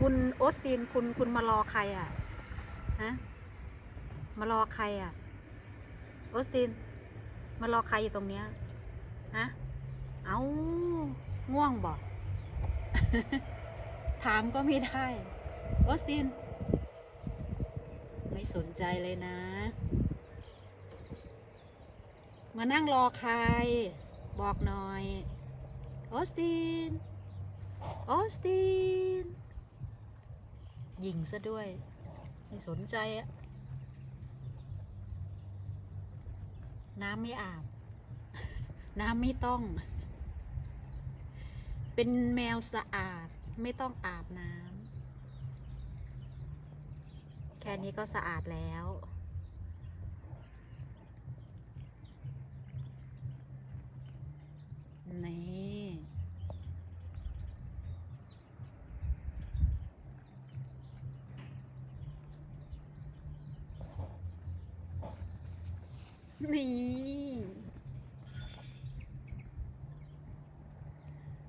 คุณโอสตินคุณคุณมารอใครอะฮะมารอใครอะโอสตินมารอใครอยู่ตรงเนี้ยฮะเอาง่วงบ่ถามก็ไม่ได้โอสติน ไม่สนใจเลยนะ มานั่งรอใคร บอกหน่อย โอสติน โอสติน ยิงซะด้วย ไม่สนใจอะน้ำไม่อาบ น้ำไม่ต้อง เป็นแมวสะอาด ไม่ต้องอาบน้ำ แค่นี้ก็สะอาดแล้ว นี่ นี่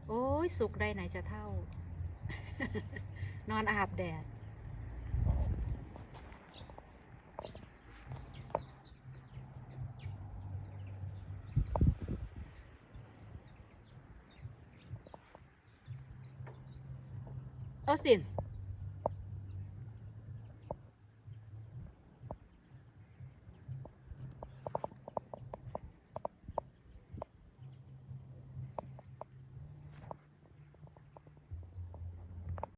โอ้ย สุกได้ไหนจะเท่า นอนอาบแดดออสติน